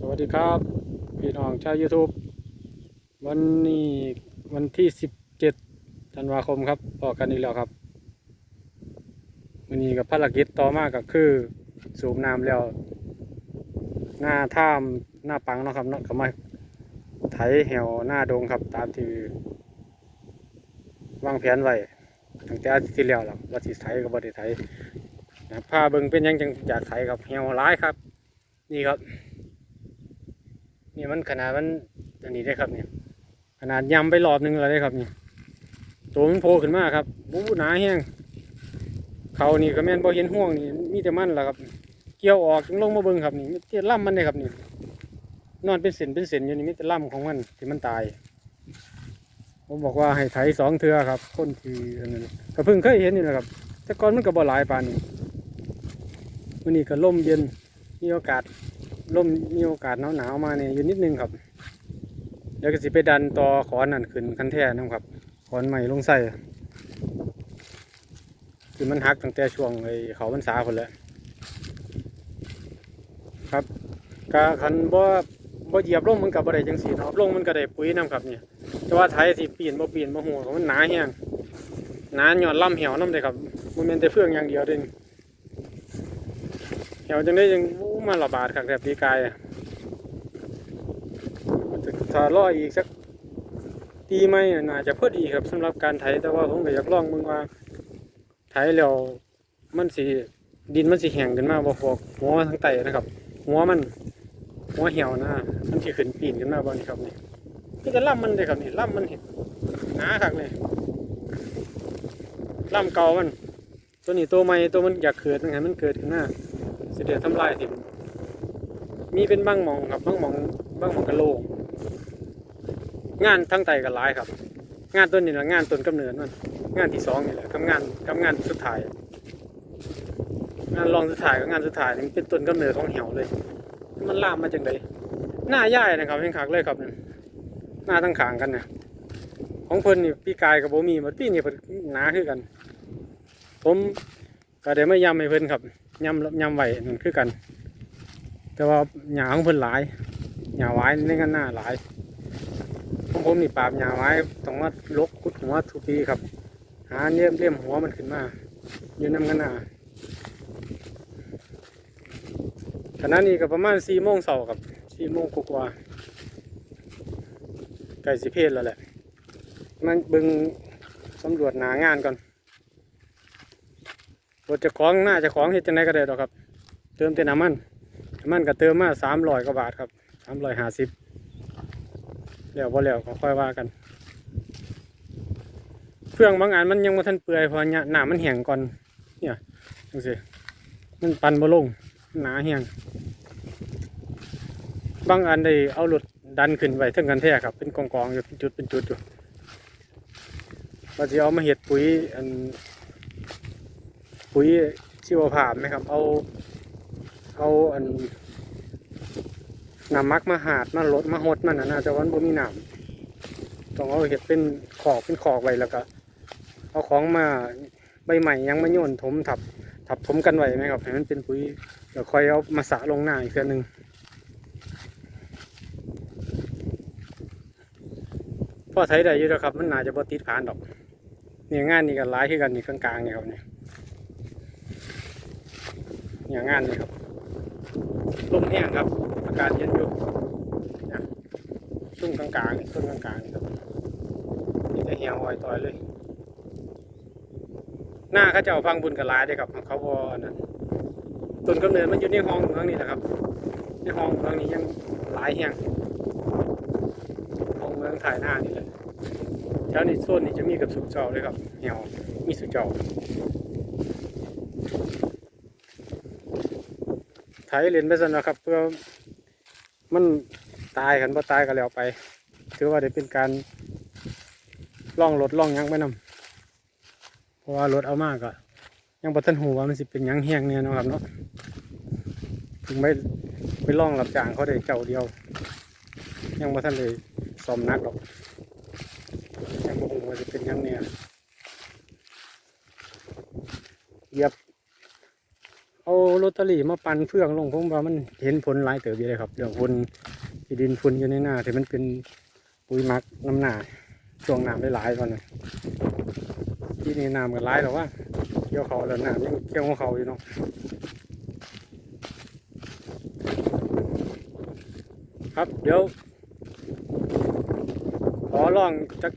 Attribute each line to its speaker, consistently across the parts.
Speaker 1: สวัสดีครับ พี่น้องชาว YouTube วันนี้วันที่17ธันวาคมครับพอกันอีกแล้วครับวันนี้กับภารกิจต่อมาก็คือ สูบน้ำแล้วหน้าถ้ำหน้าปังเนาะครับเนาะก็มาไถแหวหน้าดงครับตามที่วางแผนไว้ตั้งแต่อาทิตย์ที่แล้วแล้วว่าสิไถก็บ่ได้ไถนะพาเบิ่งเป็นยังจังอยากไถครับแหวหลายครับ นี่ครับ นี่มันขนาดมันอันนี้ได้ครับเนี่ยขนาดยำไปรอบหนึงแล้วได้ครับเนี่ยตัวมันโผล่ขึ้นมาครับบูหนาแห้งเขานี่ก็แม่นบ่เห็นห่วงนี่มีแต่มันแหละครับ เกี่ยวออกจึงลงมาเบิ่งครับนี่มีแต่ล่ำมันเลยครับนี่นอนเป็นเส้นเป็นเส้นอยู่นี่มีแต่ล่ำของมันที่มันตาย ผมบอกว่าให้ไถสองเทือครับคนที่อันนั้นก็เพิ่งเคยเห็นนี่แหละครับ แต่ก่อนมันก็บ่หลายปานนี้วันนี้ก็ล่มเย็นมีโอกาส ลมมีโอกาสหนาวหนาวๆมาเนี่ยอยู่นิดนึงครับเดี๋ยวก็สิไปดันต่อขอนนั่นขึ้นคันแท่นะครับขอนใหม่ลงใส่คือมันหักตั้งแต่ช่วงไอ้เขามันสาคนแล้วครับกะคันบ่บ่เหยียบลงมันกับบ่ได้จังสีเนาะลงมันก็ได้ปุ๋ยน้ำครับเนี่ยแต่ว่าไถสิปีนบ่ปีนบ่หัวมันหนาแห้งหนาหย่อนล่ำเหี่ยวน้ำเลยครับมันเป็นแต่เฟืองอย่างเดียวเด้ง เหี่ยวจังได้ยังอู้มาระบาดครับแบบปีกายอะถ้ารออีกสักปีไหมน่าจะพอดีครับสำหรับการไถแต่ว่าผมก็อยากลองมึงว่าไถแล้วมันสิดินมันสิแห้งขึ้นมาบ่พวกหัวทั้งไตนะครับ หัวมันหัวเหี่ยวนะมันสิขึ้นปีนขึ้นมาบ่นี่ครับนี่นี่ก็ล่ำมันเลยครับนี่ล่ำมันเห็นหนาคักเลยล่ำเก่ามัน ตัวนี้ตัวใหม่ตัวมันอยากเกิดนะครับมันเกิดขึ้นมา สิเดือดทำลายทิมีเป็นบางมองครับบางมองบางมองกะโลกงานทั้งไตกันหลายครับ งานต้นนี่แหละงานต้นกำเนิดมันงานที่สองนี่แหละกับงานกับงานสุดท้าย งานรองสุดท้ายกับงานสุดท้ายนี่เป็นต้นกำเนิดของเหี่ยวเลย มันลามมาจังไดหน้าย่ายนะครับเห็นคักเลยครับหน้าทั้งขางกันเนี่ยของเพิ่นนี่ปีกายกับโบมีหมันปีนี่เพิ่นหนาคือกัน ผมก็ได้ไม่ย้ำให้เพิ่นครับ ยำยำไหวนั่นคือกัน แต่ว่าหญ้าของเพิ่นหลายหญ้าไว้ในกันหน้าหลายของผมนี่ปราบหญ้าไว้ต้องมาลกขุดหัวทุกปีครับ หาเลี่ยมเลี่ยมหัวมันขึ้นมาอยู่น้ำกันหน้าขณะนี้ก็ประมาณสี่โมงเสาครับสี่โมงกว่าๆใกล้สิเพศแล้วแหละมันบึงสำรวจหนางานก่อน รถจะคล้องหน้าจะคล้องเฮ็ดจังไดก็ได้ดอกครับ เติมแต่น้ำมันน้ำมันก็เติมมาสามร้อยกว่าบาทครับสามร้อยห้าสิบแล้วพอแล้วก็ค่อยว่ากันเครื่องบางอันมันยังมาทันเปื่อยพราะเนี่ยหนามันแห้งก่อนเนี่ยดูสิมันปันบ่ลงหนาแห้งบางอันได้เอารถดันขึ้นไว้ทั้งกันแท้ครับ เป็นกองกองๆอยู่เป็นจุดเป็นจุดอยู่ว่าจะเอามาเห็ดปุ๋ยอัน ปุ๋ยชีวภาพไหมครับ เอา เอาอันน้ำมักมาหาดมาลดมาหดมันนะนะแต่วันบ่มีน้ำต้องเอาเห็ดเป็นขอกเป็นขอกไว้แล้วก็เอาของมาใบใหม่ยังมาโยนถมทับทับถมกันไว้ไหมครับให้มันเป็นปุ๋ยเดี๋ยวค่อยเอามาสะลงหน้าอีกเทื่อนึงพ่อไถได้อยู่แล้วครับ มันน่าจะบ่ติดผ่านดอกเนี่ยงานนี่ก็หลายขึ้นกันนี่กลางๆเนี่ยครับเนี่ย อย่างงานนี่ครับลมแห้งครับ อากาศเย็นอยู่นะช่วงกลางๆนี่ช่วงกลางๆนี่ครับนี่จะเหี่ยวอ่อยต่อยเลย หน้าเขาเจะเอาฟังบุญกับลายเด้ครับ เขาบอนั่นต้นกำเนิดมันอยู่ในห้องเมืองนี่แหละครับ ในห้องเมืองนี้ยังหลายแห่งห้องเมืองถ่ายหน้านี่แหละแถวนี้โซนนี้จะมีกับสุกเจ้าเลยครับเหี่ยวมีสุกเจ้า ไถเหรียญไปสนนะครับ เพื่อมันตายกันพอตายก็แล้วไป ถือว่าได้เป็นการล่องรถล่องยังไปนำเพราะว่ารถเอามากอะยังบ่ทันหูว่ามันสิเป็นยังแห้งเนี่ยนะครับเนาะถึงไม่ไปล่องรับจางเขาได้เจ้าเดียว ยังบ่ทันเลยซ่อมหนักหรอกยังบ่ฮู้ว่าจะเป็นยังเนี่ยเหยียบ เอารถตอรี่มาปั่นเฟื่องลงผมว่ามันเห็นผลหลายเติบอยู่เลยครับเรื่องฝุ่นดินฝุ่นอยู่ในหน้าที่มันเป็นปุ๋ยมักน้ำหนาช่วงน้ำได้หลายก่อนนะที่นี่น้ำกันหลายหรอว่าเกี่ยวเขาแล้วน้ำยังเกี่ยวเขาอยู่เนาะครับเดี๋ยวขอลองจัก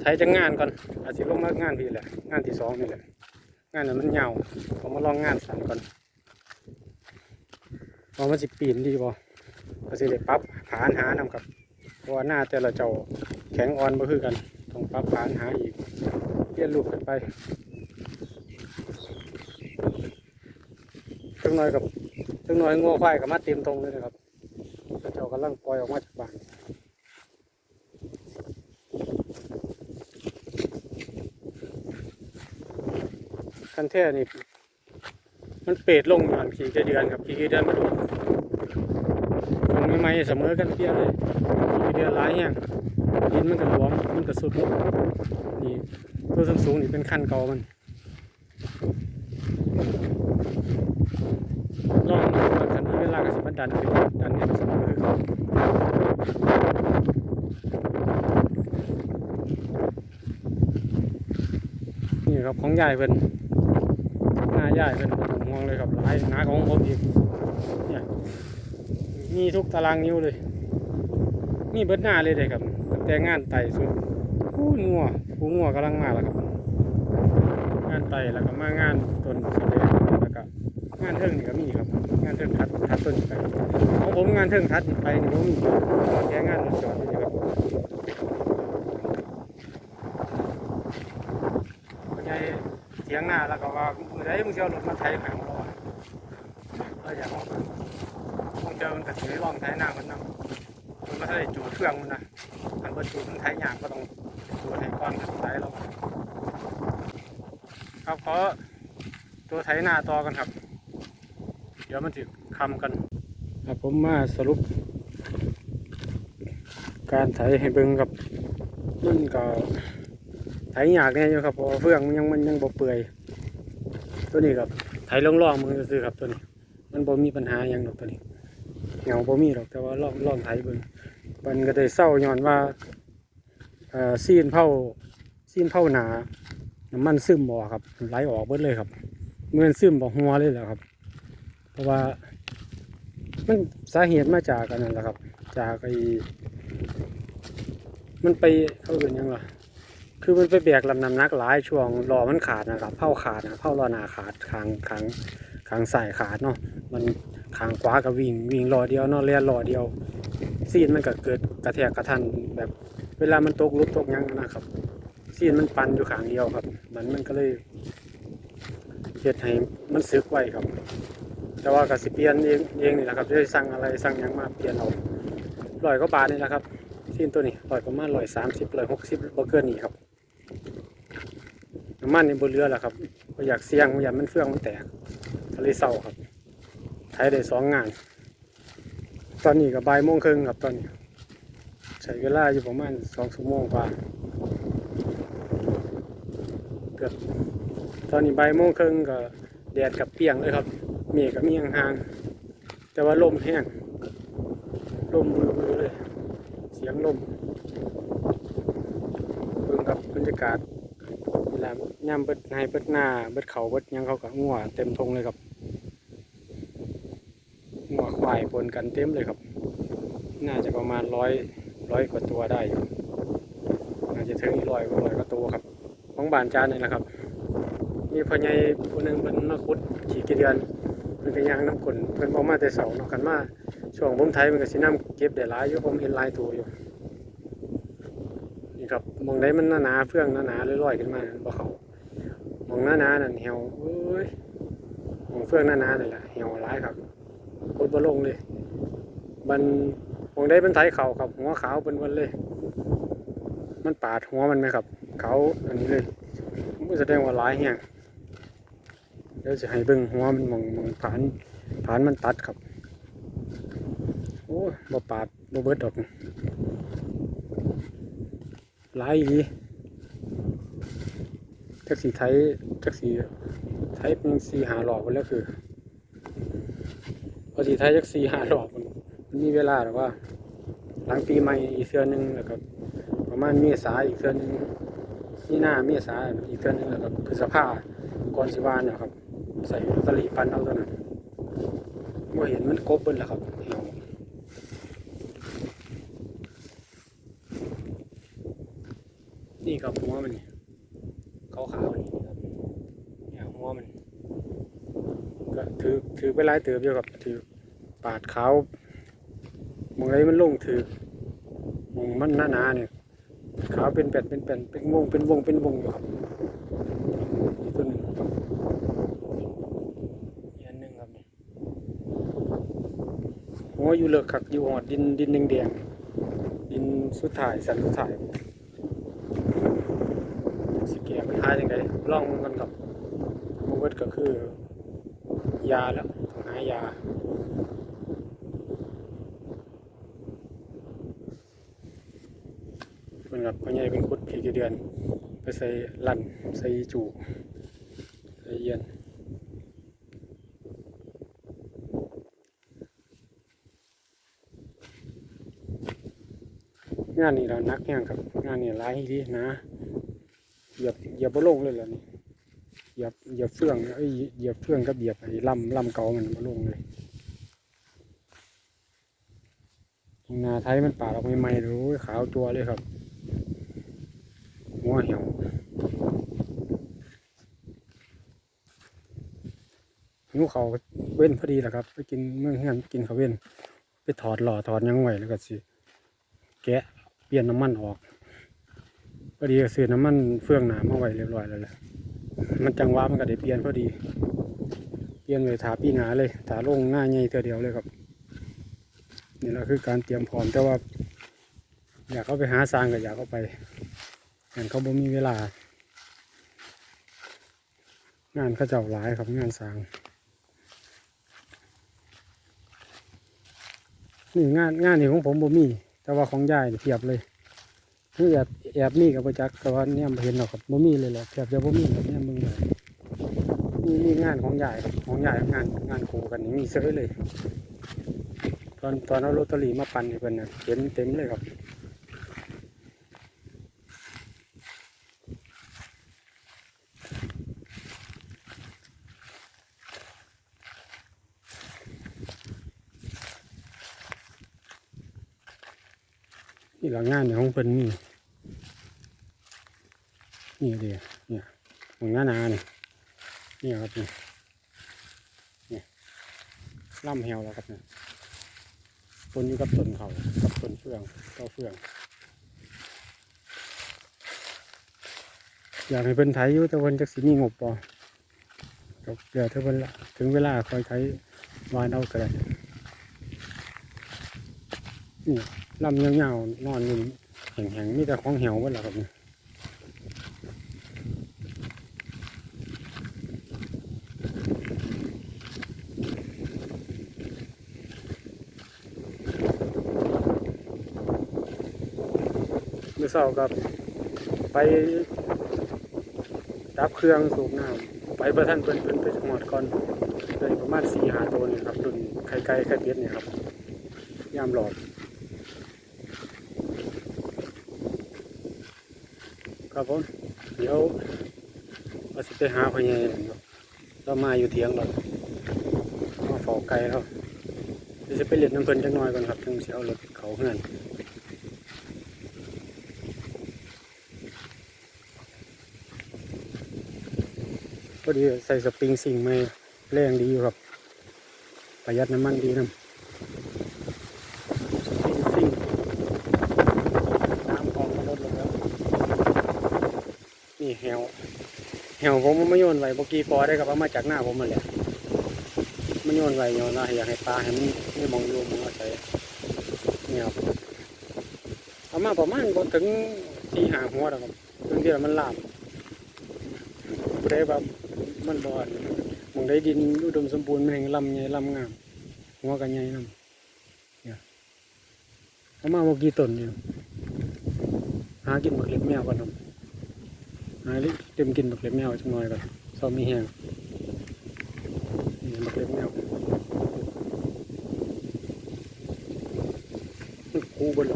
Speaker 1: ใช้จังงานก่อนอาจจะลงมางานพี่แหละงานที่สองนี่แหละงานนั้นมันยาวขอมาลองงานสั่นก่อน ว่ามันสิปีนดีบ่ก็สิได้ปรับผานหานำครับ เพราะว่าหน้าแต่ละเจ้าแข็งอ่อนบ่คือกัน ต้องปรับผานหาอีกเปลี่ยนรูปกันไปจังน้อยกับจังน้อยงัวควายกับมาเต็มตรงเลยนะครับเจ้ากำลังปล่อยออกมาจากบ้านคันแท้นี่ มันเปรตลงก่อนขี่เดือนครับขี่เดือนมาดูคงไม่ไม่เสมอกันเพียเลยขี่เดือนหลายอย่งดินมันก็หลวมมันก็สุดนี่ตัวสูงสูงๆนี่เป็นขั้นเก่ามันลองดูว่าคันนี้เวลาก็สิมันดันขึ้นดันให้มันเสมอคือเขานี่ครับของยายเพิ่น ย่ายเป็นประตูห่วงเลยครับหลายหนาของผมอีกเนี่ยมีทุกตารางนิ้วเลยมีเบิดหน้าเลยเลยครับ แต่งานไต่สุดหูงัวหูงัวกำลังมาแล้วครับ งานไต่แล้วก็มางานต้นสะเดงแล้วก็งานเทิงนี่ก็มีครับ งานเทิงทัดทัดต้นไปของผมงานเทิงทัดไปนี่ผมมีแค่งานรถจอดนี่ครับก็ใหญ่เถียงหน้าแล้วก็ว่า มือใดมึงจะเอารถมาไถแผงรอะเราอยากมึงเจอมันกระถือลองไถหน้ามันนะมันไม่ได้จูดเฟืองมันนะมันบรรจุมันไถยากก็ต้องจูดให้ก้อนกับไถเราครับขอตัวไถหน้าต่อกันครับ เดี๋ยวมันจะคำกันครับผมมาสรุป การไถให้เบิ่งกับมันก็ไถยากแน่อยู่ครับเพราะเฟืองมันยังมันยังบ่เปื่อย ตัวนี้ครับไถล่องๆมึงซื้อครับตัวนี้ มันบ่มีปัญหาหยังดอกตัวนี้เหงาบ่มีหรอกแต่ว่าลองลองไถเบิ่งมันก็ได้เศร้าย้อนว่าเอ่อซีนเผาซีนเผาหนาน้ำมันซึมบ่ครับไหลออกเบิดเลยครับเมื่อนซึมบ่หัวเลยแหละครับ เพราะว่ามันสาเหตุมาจากอันนั้นแหละครับ จากไอ้มันไปเขาเรียกหยังวะ คือมันไปแบกลำน้ำหนักหลายช่วงล้อมันขาดนะครับเผาขาดนะเผาล้อหน้าขาดคางคางคางใส่ขาดเนาะมันคางขวาก็วิ่งวิ่งล้อเดียวเนาะเลียนล้อเดียวซีนมันก็เกิดกระแทกกระทันแบบเวลามันตกลุกตกยังนะครับซีนมันปันอยู่ขางเดียวครับ มันมันก็เลยเฮ็ดให้มันซึกไว้ครับ แต่ว่าก็สิเปลี่ยนเองเองนี่แหละครับจะสั่งอะไรสั่งยังมาเปลี่ยนเอาร้อยกว่าบาทนี่แหละครับซีนตัวนี้ร้อยประมาณร้อยสามสิบร้อยหกสิบบ่เกินนี้ครับ มันนี่บนเรือแหละครับบ่อยากเสี่ยงอยากมันเฟืองมันแตกทะเลเศร้าครับใช้ได้สองงาน ตอนนี้ก็บ่ายโมงครึ่งครับตอนนี้ ใช้เวลาอยู่ประมาณสองชั่วโมงกว่าเกือบตอนนี้บ่ายโมงครึ่งก็แดดกับเปียงเลยครับ เมฆก็มีห่างๆแต่ว่าลมแห้งลมบือๆเลย เสียงลมเบิ่งกับบรรยากาศ ย่ำเบิดให้เบิดหน้าเบิดเขาเบิดยังเขาก็งัวเต็มทงเลยครับงัวควายปนกันเต็มเลยครับ น่าจะประมาณร้อยร้อยกว่าตัวได้อยู่น่าจะถึงร้อยกว่าร้อยกว่าตัวครับ ของบ้านจานนี่แหละครับ มีพ่อใหญ่ผู้หนึ่งเป็นมาขุดขี่กี่เดือนมันก็ยางน้ำกลนเพิ่นบอกมาแต่เสาเนาะกันมาช่วงผมไทยมันก็สิน้ำเก็บได้หลายอยู่ผมเห็นลายตัวอยู่นี่ครับมองได้มันหนาๆเฟื่องหนาๆลอยๆขึ้นมาบ่เขา มองหน้าหนานั่นเหี่ยวเอ้ยมองเฟื่องหน้าหนานั่นแหละเหี่ยวร้ายครับกดบ่ลงเลยมันมองได้เป็นไถเขาครับ หัวขาวเป็นวันเลย มันปาดหัวมันไหมครับ เขาอันนี้เลยมันแสดงว่าร้ายแห้งเดี๋ยวจะให้เบิ่งหัวมันมองมองผานผานมันตัดครับ โอ้บ่ปาดบ่เบิดดอกร้ายอี จักสีไทยจักสีไทยเป็นสีหาหลอกไปแล้วคือก็สิไทยจักสี่ห้ารอบมันมีเวลาหรอว่า หลังปีใหม่อีกเทื่อหนึ่งแล้วก็ประมาณเมษาอีกเทื่อหนึ่งนี่หน้าเมษาอีกเทื่อหนึ่งแล้วก็พฤษภาก่อนสิวานนี่ยครับ ใส่ลอตเตอรี่ปันเอาตัวนั้นบ่เห็นมันกบเบิ่นแล้วครับเหี่ยวนี่ครับหัวมันนี่ ขาวๆนี่ครับเนี่ยหัวมันก็ถือถือไปหลายเติบอยู่ครับถือปาดขาวมองไรมันลงถือมองมันหนาๆเนี่ยขาวเป็นแผ่นเป็นแผ่นเป็นวงเป็นวงเป็นวงอยู่ครับตัวหนึ่งอีกอันหนึ่งครับนี่หัวอยู่เลิกขักอยู่หอดดินดินแดงๆดินสุดท้ายสันสุดท้าย สิเกียมันหายยังไงลองมันกับมันเวิดก็คือ ยาแล้วต้องหายาเป็นแบบพ่อใหญ่เป็นคุดผีกี่เดือน ไปใส่ลั่นใส่จูใส่เย็นงานนี้เรานักแห้งครับงานนี้ร้ายดีนะ เหยียบเหยียบบ่ลงเลยล่ะนี่เหยียบเหยียบเฟืองเอ้เหยียบเฟืองกับเหยียบไอ้ลำลำเก่ามันมาลงเลยนาไทยมันป่าดออกใหม่ๆดูขาวตัวเลยครับหัวเหี่ยวหิวเขาเว้นพอดีแหละครับ ไปกินเมื่อเฮือนกินเขาวเว้น ไปถอดหล่อถอดยังไว้แล้วก็สิ แกะเปลี่ยนน้ำมันออก พอดีก็ซื้อน้ำมันเฟืองหนามมาไว้เรียบร้อยแล้วแหละมันจังหวะมันก็ได้เปลี่ยนพอดี เปลี่ยนเลยถาปีหนาเลยถาลงหน้าใหญ่เท่าเดียวเลยครับ นี่แหละคือการเตรียมพร้อมแต่ว่า อยากเข้าไปหาสร้างก็อยากเข้าไปงานเขาบ่มีเวลา งานเขาเจ้าหลายครับงานสร้างนี่งานงานนี่ของผมบ่มี แต่ว่าของยายเทียบเลย คือแอบแอบมีกับประจักษ์แต่ว่าเนี่ยเห็นหรอกครับบ่มีเลยแหละแทบจะบ่มีครับเนี่ยมึงเลยนี่นี่งานของใหญ่ของใหญ่งานงานโคกันนี่มีเสื้อเลย ตอนตอนเอาโรตเตอรี่มาปั่นให้เพิ่นน่ะเห็นเต็มเลยครับ หลังงานเนี่ยของเพิ่นมีนี่เดียเนี่ยของหน้านาเนี่ยนี่ครับนี่นี่ล่ำเหวแล้วครับเนี่ยต้นอยู่กับต้นเขากับต้นเฟืองต้าเฟืองอยากให้เพิ่นไถอยู่แต่เพิ่นจักสิมีงบบ่ก็เดี๋ยวถ้าเพิ่นละถึงเวลาคอยไถวานเอาก็ได้นี่ ลำยาๆนอนอยู่แห้งๆมีแต่ของเหี่ยวหมดแล้วครับนี่เมื่อเช้ากับไปดับเครื่องสูบน้ำไปประท่านเพิ่นเพิ่นไปสมดก่อนเลยประมาณสี่หาตัวนี่ครับรุ่นไข่ไก่ไข่เป็ดเนี่ยครับยามหลอด ครับผม เดี๋ยวเราสิไปหาพ่อใหญ่เรามาอยู่เถียงเรามาเฝ้าไก่เราเดี๋ยวจะไปเล่นน้ำเพลินจักหน่อยก่อนครับถึงสิเอารถเขาเฮือนพอดีใส่สปริงสิ่งไม่แรงดีอยู่ครับ ประหยัดน้ำมันดีนะสปริงสิ่งน้ำของก็ลดลงแล้ว นี่แหว แหวผมมาโยนไว้เมื่อกี้ปอได้กับเอามาจากหน้าผมมาแหละมันโยนไว้โยนนะอยากให้ปลาให้มันไม่มองดูมองอาศัยเนี่ยครับเอามาประมาณบ่ถึงสี่หาหัวแล้วครับถึงที่มันลาบบ่ได้แบบมันบอนมองได้ดินอุดมสมบูรณ์มันแห่งลำใหญ่ลำงาม หัวกันใหญ่นำเนี่ยเอามาเมื่อกี้ต้นอยู่ยหากินหมกเล็บแมวก่อนครับาลิเต็มกินบักเล็บแมวจังหน่อยก่อนซอมมีแห้งนี่บักเล็บแมวคูเบนหล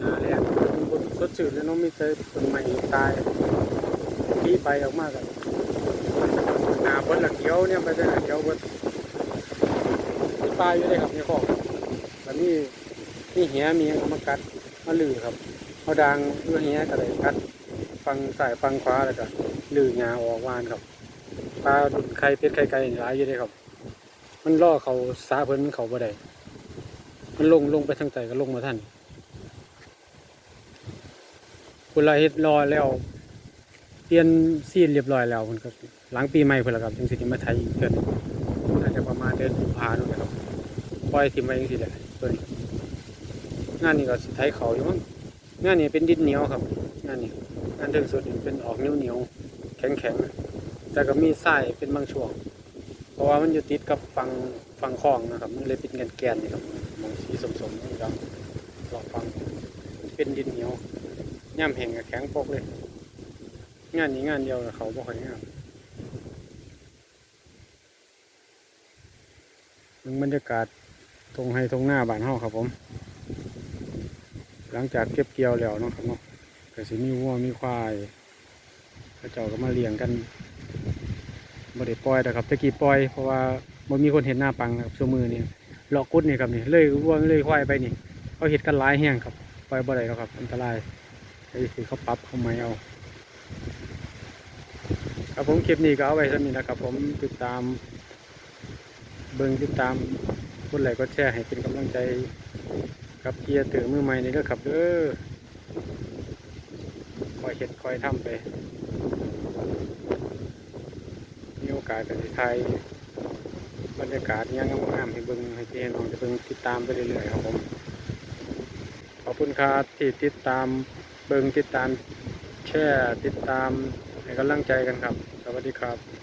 Speaker 1: หน้าแรกบนสดชื่นแล้วน้องมีแต่ต้นไม้ตายที่ไปออกมากอะหน้าบนหลังเขียวเนี่ยไปได้หลังเขียวบนมีปลาอยู่เลยครับในคลองแล้วมี มีเหียมียเอามากัดมาลือครับเอาดางเอื้อเหียก็เลยกัดฟังสายฟังขวาแล้วก็ลือหงาออกวานครับปลาดุนไข่เป็ดไข่ไก่หลายอยู่เลยครับ มันล่อเขาสาเพิ่นเขาบ่ได้มันลงลงไปทางใต้ก็ลงมาท่านคุณลาเฮ็ดรอแล้วเปลี่ยนซีนเรียบร้อยแล้วมันก็หลังปีใหม่เพิ่นละครับจึงสิได้มาไทยอีกเทื่อนึงน่าจจะประมาณเดือนกุมภาพันธ์นะครับปล่อยทิ้งไว้จังซี่แหละตัวนี้ งานนี้ก็สิไทยเขาอยู่มั้งงานนี้เป็นดินเหนียวครับงานนี้งานถึงสุดเป็นออกเหนียวเหนียวแข็งแข็งแต่ก็มีทรายเป็นบางช่วง เพราะว่ามันอยู่ติดกับฝั่งฝั่งคลองนะครับ มันเลยเป็นแกนแกนๆนี่ครับมองสีสมๆนี่ครับลองฟังเป็นดินเหนียวย่ำแห้งกับแข็งปกเลย งานนี้งานเดียวกับเขาบ่ค่อยงามมึงบรรยากาศตรงให้ตรงหน้าบ้านเฮาครับผม หลังจากเก็บเกี่ยวแล้วเนาะครับเนาะก็สิมีวัวมีควายพระเจ้าก็มาเลี้ยงกันบ่ได้ปล่อยนะครับตะกี้ปล่อยเพราะว่าบ่มีคนเห็นหน้าปังครับชั่วมือนี่หลอกกุดนี่ครับนี่เลยวัวเลยควายไปนี่เขาเห็ดกันหลายแห้งครับปล่อยบ่ได้แล้วครับ อันตรายไอ้สิเขาปรับเขาไม่เอาครับผมคลิปนี้ก็เอาไว้เท่านี้นะครับ ผมติดตาม เบิ่งติดตามกดไลค์กดแชร์ให้เป็นกำลังใจ กับเกียร์ตือมือใหม่นี่เด้อครับเด้อคอยเห็ดคอยทำไป มีโอกาสกันที่ไทยบรรยากาศเนี้ยงามให้เบิ่งให้พี่ให้น้องจะเบิ่งติดตามไปเรื่อยๆครับผม ขอบคุณครับที่ติดตามเบิ่งติดตามแชร์ติดตามให้กำลังใจกันครับ สวัสดีครับ